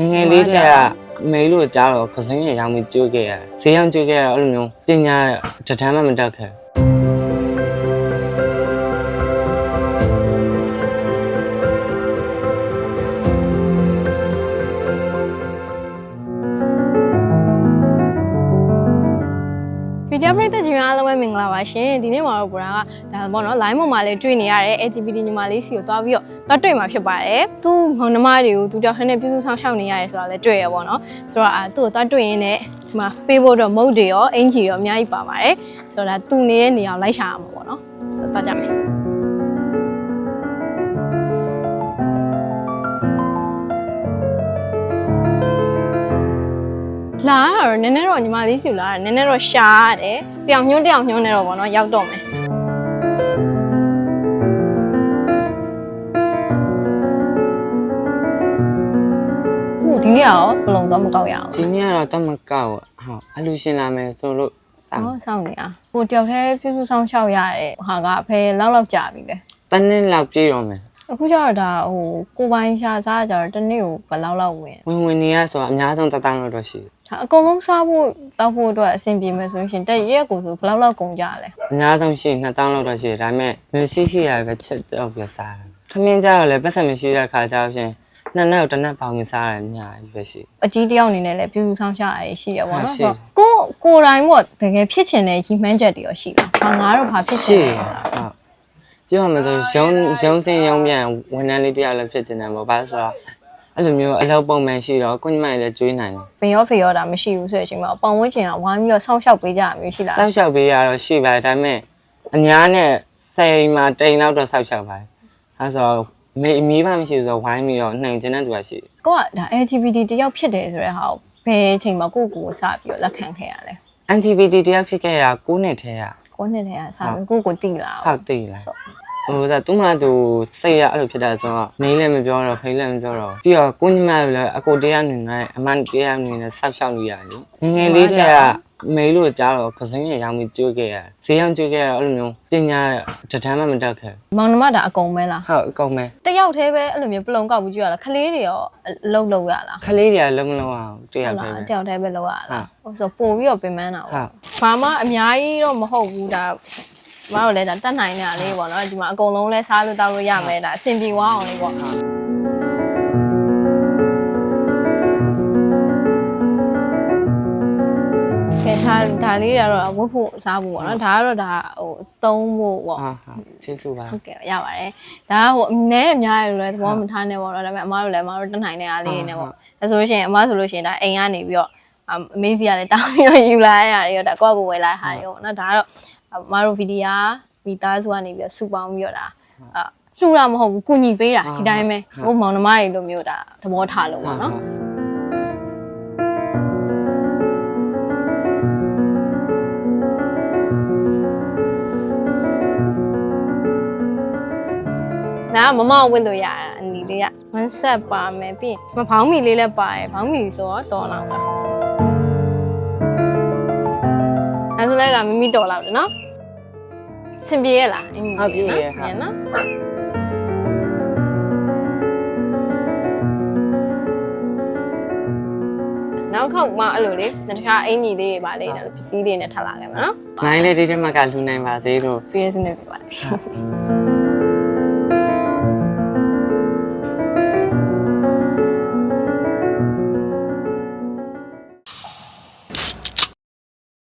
ငယ်ငယ်လေးတည်းကအမေလို့ကြားတော့ကစင်းရရောင်ပြီးကျွေးခဲ့ရတယ်ဈေးရောင်ကျွေးခဲ့ရတော့အဲ့လိုမျိုးပညာတထမ်းမှမတက်ခဲ့ ဗီဒီယိုပရိသတ်ကြီးများအားလုံးပဲမင်္ဂလာပါရှင်ဒီနေ့မှာတော့ဘူရာကဒါပေါ့နော် line ပေါ်မှာလည်းတွေ့နေရတဲ့ LGBT ညီမလေးစီကိုသွားပြီးတော့သွားတွေ့မှာဖြစ်ပါတယ်သူမောင်နှမတွေကိုသူကြောင့်နဲ့ပြုစုဆောင်ရှောက်နေရတယ်ဆိုတာလည်းတွေ့ရပါတော့ဆိုတော့အာသူ့ကိုသွားတွေ့ရင်းနဲ့ဒီမှာပေးဖို့တော့မုတ်တွေရောအင်ဂျီရောအများကြီးပါပါတယ်ဆိုတော့ဒါသူနေတဲ့နေရာကိုလိုက်ရှာရမှာပေါ့နော်ဆိုတော့သွားကြမယ် လာရတော့နည်းနည်းတော့ညီမလေးစီလာရနည်းနည်းတော့ရှာရတယ်တယောင်ညွှန်းတယောင်ညွှန်းနေတော့ဗောနော်ရောက်တော့မယ်ဟိုဒီနေ့ရောဘလုံးတော့မကောက်ရအောင်ဒီနေ့ကတော့တမကောက်ဟုတ်အလူရှင်လာမယ်ဆိုလို့စောင့်ဟောစောင့်နေอ่ะဟိုတယောက်တည်းပြုစုဆောင်ရှောက်ရတဲ့ဟာကအဖေလောက်လောက်ကြာပြီလေတနည်းလောက်ပြေးတော့မယ်အခုကျတော့ဒါဟိုကိုပိုင်ရှာစားကြတော့တစ်နေ့ကိုဘယ်လောက်လောက်ဝင်ဝင်ဝင်နေရဆိုတော့အများဆုံးတတန်းလို့တော့ရှိတယ် ဒါအကုန်လုံးစားဖို့တောက်ဖို့အတွက်အဆင်ပြေမယ်ဆိုရင်တက်ရက်ကိုဆိုဘယ်လောက်လောက်ကုန်ကြလဲအများဆုံးရှိ2000လောက်တော့ရှိတယ်ဒါပေမဲ့မရှိရှိရပဲချက်တော့ပြစားတယ်ထမင်းကြတော့လည်းပတ်စံမရှိတဲ့ခါကြောက်ရှင်နှစ်နှစ်ကိုတစ်နှစ်ပေါင်းပြီးစားရတယ်အများကြီးပဲရှိအကြီးတယောက်အနေနဲ့လည်းပြုစုဆောင်ရှောက်ရရရှိရပါဟာတော့ရှိဆိုတော့ကိုကိုယ်တိုင်ပေါ့တကယ်ဖြစ်ချင်တဲ့ရီမှန်းချက်တွေရောရှိလားဘာငါတော့ဘာဖြစ်ချရှိင်တလဲယ်ဆိုတာဟုတ်ပြောရမယ်ဆိုရုံးရုံးစင်းရုံးပြန်ဝန်ထမ်းလေးတယောက်လည်းဖြစ်နေတယ်ပေါ့ဘာလို့ဆိုတော့ အဲ့လိုမျိုးအလုပ်ပုံမှန်ရှိတော့ကိုညီမလေးလည်းကျွေးနိုင်တယ်ဘင်ရောဖေရောတာမရှိဘူးဆိုတဲ့အချိန်မှာပတ်ဝန်းကျင်ကဝိုင်းပြီးတော့ဆောင်းရှောက်ပေးကြရမျိုးရှိလားစောက်ရှောက်ပေးရတော့ရှိပါတယ်ဒါပေမဲ့အများနဲ့စိန်မှာတိန်လောက်တော့စောက်ရှောက်ပါတယ်အဲဆိုတော့မေအမီးပါမရှိဘူးဆိုတော့ဝိုင်းပြီးတော့နှိမ်ကျင်တဲ့သူကရှိတယ်ကိုကဒါ LGBT တယောက်ဖြစ်တယ်ဆိုတဲ့ဟာကိုဘယ်အချိန်မှာကိုယ့်ကိုယ်ကိုစပြီးတော့လက်ခံခဲ့ရလဲ LGBT တယောက်ဖြစ်ခဲ့ရ9နှစ်ထဲကကိုနှစ်တည်းကစပြီးကိုယ့်ကိုယ်တိလာဟုတ်သိလား ဟိုကသူမှသူစိတ်ရအဲ့လိုဖြစ်တာဆိုတော့မင်းလည်းမပြောတော့ဖိလည်းမပြောတော့ပြီးတော့ကိုညီမလည်းအကိုတရားနေနဲ့အမတရားနေနဲ့ဆောက်ရှောက်လို့ရတယ်ငယ်ငယ်လေးတည်းကမေလို့ကြားတော့ကစင်းရရောင်ပြီးကျွေးခဲ့ရတယ်ဈေးရောင်ကျွေးခဲ့ရတော့အဲ့လိုမျိုးပညာတထမ်းမှမတက်ခဲ့မောင်နှမဒါအကုန်ပဲလားဟုတ်အကုန်ပဲတယောက်တည်းပဲအဲ့လိုမျိုးပလုံကောက်ပြီးကြည့်ရလားခလေးတွေရောအလုံးလုံးရလားခလေးတွေကလုံးမလုံးအောင်တယောက်တည်းပဲတယောက်တည်းပဲလောက်ရဟုတ်လားဟိုဆိုပို့ပြီးတော့ပင်ပန်းတာဟုပေါ့တ်ဘာမှအများကြီးတော့မဟုတ်ဘူးဒါ မတို့လည်းဒါတတ်နိုင်တာလေးပေါ့နော်ဒီမှာအကုန်လုံးလဲစားလို့တောက်လို့ရမယ်ဒါအဆင်ပြေသွားအောင်လေးပေါ့ကဲဒါဒါလေးတွေကတော့ဝတ်ဖို့စားဖို့ပေါ့နော်ဒါကတော့ဒါဟိုသုံးဖို့ပေါ့ဟာဟုတ်ကျေးဇူးပါဟုတ်ကဲ့ရပါတယ်ဒါကဟိုအနည်းနဲ့များတယ်လို့လည်းသဘောမထားနဲ့ပေါ့နော်ဒါပေမဲ့အမားတို့လည်းအမားတို့တတ်နိုင်တဲ့အားလေးနဲ့ပေါ့ဒါဆိုလို့ရှိရင်အမားဆိုလို့ရှိရင်ဒါအိမ်ကနေပြီးတော့အမေးစီကလည်းတောင်းပြီးတော့ယူလာရတာတွေရောဒါကိုယ့်ကိုယ်ဝယ်လာတာတွေပေါ့နော်ဒါကတော့အ မားတို့ဗီဒီယိုမိသားစုကနေပြီးတော့စုပေါင်းပြီးတော့ဒါအလှူတာမဟုတ်ဘူးကုညီပေးတာဒီတိုင်းပဲဟိုမောင်နှမတွေလိုမျိုးဒါသဘောထားလို့ပေါ့နော်ဒါကမမဝင့်လို့ရတာအနီလေးကမန်းဆက်ပါမယ်ပြီးရင်မဖောင်းမီလေးလည်းပါရယ်ဖောင်းမီဆိုတော့တော်လောက်လားအဲဆိုလိုက်တာမမီတော်လောက်တယ်နော် အဆင်ပြေရလားအင်းဟုတ်ပြေရဟုတ်ညနော်နောက်ခေါက်မှအဲ့လိုလေတခြားအင်ကြီးလေးတွေပါလေဒါလိုပစ္စည်းတွေနဲ့ထပ်လာခဲ့မှာနော်နိုင်လေဒီထဲမှာကလူနိုင်ပါသေးလို့ပြည့်စနေပြပါ